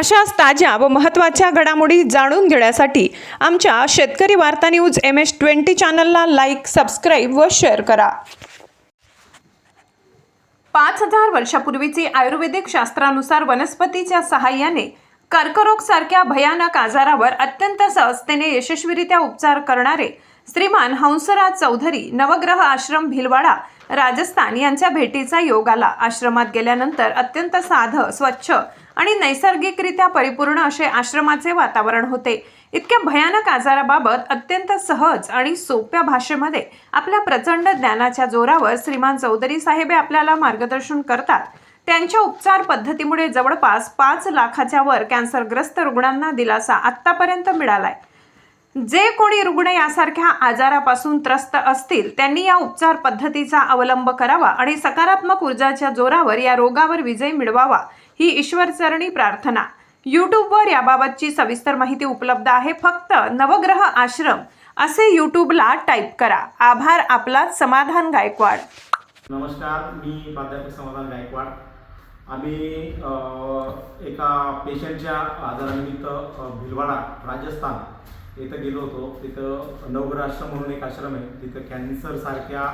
अशाच ताज्या व महत्त्वाच्या घडामोडी जाणून घेण्यासाठी आमच्या शेतकरी वार्ता न्यूज एम एस ट्वेंटी चॅनलला लाईक सबस्क्राईब व शेअर करा. पाच हजार वर्षापूर्वीची आयुर्वेदिक शास्त्रानुसार वनस्पतीच्या सहाय्याने कर्करोग सारख्या भयानक आजारावर अत्यंत सहजतेने यशस्वीरित्या उपचार करणारे श्रीमान हंसराज चौधरी नवग्रह आश्रम भिलवाडा राजस्थान यांच्या भेटीचा योग आला. आश्रमात गेल्यानंतर अत्यंत साधं स्वच्छ आणि नैसर्गिकरित्या परिपूर्ण असे आश्रमाचे वातावरण होते. इतक्या भयानक आजाराबाबत अत्यंत सहज आणि सोप्या भाषेमध्ये आपल्या प्रचंड ज्ञानाच्या जोरावर श्रीमान चौधरी साहेबे आपल्याला मार्गदर्शन करतात. त्यांच्या उपचार पद्धतीमुळे जवळपास पाच लाखाच्या वर कॅन्सरग्रस्त रुग्णांना दिलासा आत्तापर्यंत मिळालाय. जे कोणी रुग्ण यासारख्या आजारापासून त्रस्त असतील त्यांनी या उपचार पद्धतीचा अवलंब करावा आणि सकारात्मक ऊर्जाच्या जोरावर या रोगावर विजय मिळवावा ही ईश्वरचरणी प्रार्थना. यूट्यूबवर याबाबतची सविस्तर माहिती उपलब्ध आहे. फक्त नवग्रह आश्रम असे यूट्यूबला टाईप करा. आभार आपला समाधान गायकवाड. नमस्कार मी प्राध्यापक समाधान गायकवाड. आम्ही एका पेशंटच्या आजारानिमित्त भिलवाडा राजस्थान इथं गेलो होतो. तिथं नवग्रह आश्रम म्हणून एक आश्रम आहे. तिथं कॅन्सरसारख्या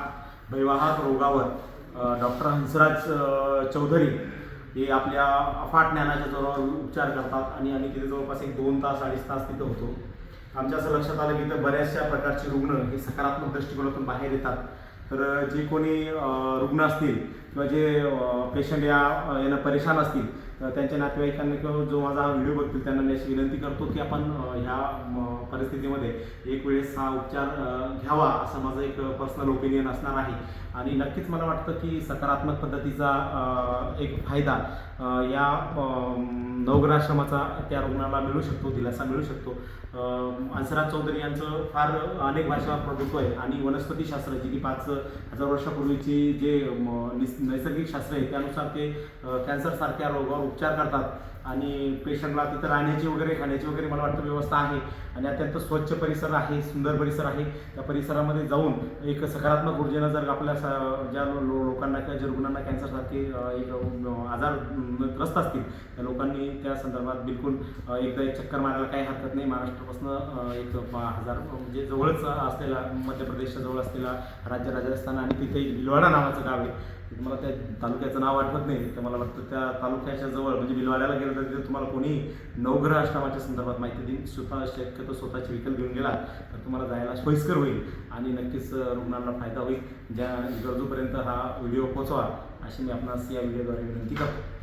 भयवाहक रोगावर डॉक्टर हंसराज चौधरी हे आपल्या अफाट ज्ञानाच्या जोरावर उपचार करतात आणि आम्ही तिथे जवळपास एक दोन तास अडीच तास तिथं होतो. आमच्या असं लक्षात आलं की इथं बऱ्याचशा प्रकारचे रुग्ण हे सकारात्मक दृष्टिकोनातून बाहेर येतात. तर जे कोणी रुग्ण असतील किंवा जे पेशंट या यांना यानं परेशान असतील त्यांच्या नातेवाईकांनी किंवा जो माझा हा व्हिडिओ बघतील त्यांना मी अशी विनंती करतो की आपण ह्या परिस्थितीमध्ये एक वेळेस हा उपचार घ्यावा असं माझं एक पर्सनल ओपिनियन असणार आहे. आणि नक्कीच मला वाटतं की सकारात्मक पद्धतीचा एक फायदा या नवग्राश्रमाचा त्या रुग्णाला मिळू शकतो दिलासा मिळू शकतो. अ, चौधरी यांचं फार अनेक भाषेवर प्रभुत्व आहे. आणि वनस्पतीशास्त्र जी की पाच हजार वर्षापूर्वीची जे निस- नैसर्गिक शास्त्र आहे त्यानुसार ते कॅन्सरसारख्या रोगावर उपचार करतात. आणि पेशंटला तिथं राहण्याची वगैरे खाण्याची वगैरे मला वाटतं व्यवस्था आहे. आणि अत्यंत स्वच्छ परिसर आहे सुंदर परिसर आहे. त्या परिसरामध्ये जाऊन एक सकारात्मक ऊर्जेनं जर आपल्या स- ज्या लो लोकांना किंवा ज्या रुग्णांना कॅन्सरसारखे एक आजार ग्रस्त असतील त्या लोकांनी त्या संदर्भात बिलकुल एकदा एक चक्कर मारायला काही हरकत नाही. महाराष्ट्रापासून एक हजार म्हणजे जवळच असलेला मध्य प्रदेशच्या जवळ असलेला राज्य राजस्थान आणि तिथे एक भिलवाडा नावाचं गाव आहे. मला त्या तालुक्याचं नाव आठवत नाही तर मला वाटतं त्या तालुक्याच्या जवळ म्हणजे बिलवाड्याला गेलं तर तिथे तुम्हाला कोणी नवग्रह आश्रमाच्या संदर्भात माहिती देईल. स्वतः शक्यतो स्वतःची विकल घेऊन गेला तर तुम्हाला जायला सोयीस्कर होईल आणि नक्कीच रुग्णांना फायदा होईल. ज्या गरजूपर्यंत हा व्हिडिओ पोचवा अशी मी आपणास या व्हिडिओद्वारे विनंती करतो.